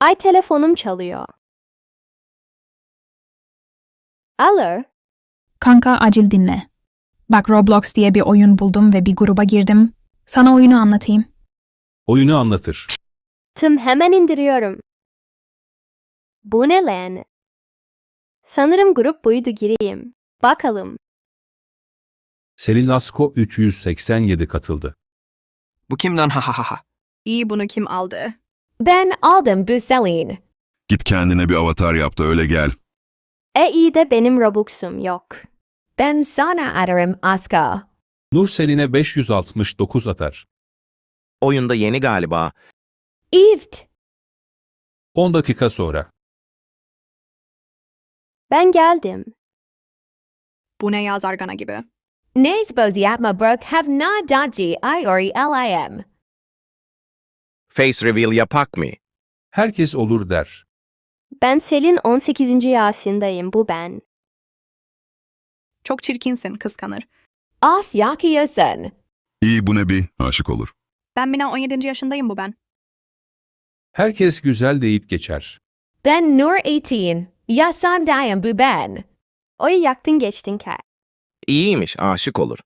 Ay telefonum çalıyor. Alo, Kanka acil dinle. Bak Roblox diye bir oyun buldum ve bir gruba girdim. Sana oyunu anlatayım. Oyunu anlatır. tım hemen indiriyorum. Bu ne lan? Sanırım grup buydu gireyim. Bakalım. Selin Asko 387 katıldı. Bu kimden ha ha ha ha. İyi bunu kim aldı? Ben aldım bu Selin. Git kendine bir avatar yap da öyle gel. E iyi de benim Robux'um yok. Ben sana atarım Aska. Nur Selin'e 569 atar. Oyunda yeni galiba. İft. 10 dakika sonra. Ben geldim. Bu ne ya zargana gibi. Nezboz yapma Brook have na dodgy iori lim. Face reveal yapak mı? Herkes olur der. Ben Selin 18. yaşındayım bu ben. Çok çirkinsin kıskanır. Off yakıyorsun. İyi bu ne bir aşık olur. Ben Mina 17. yaşındayım bu ben. Herkes güzel deyip geçer. Ben Nur 18. Yasandayım bu ben. Oy yaktın geçtin Kat. İyiymiş, aşık olur.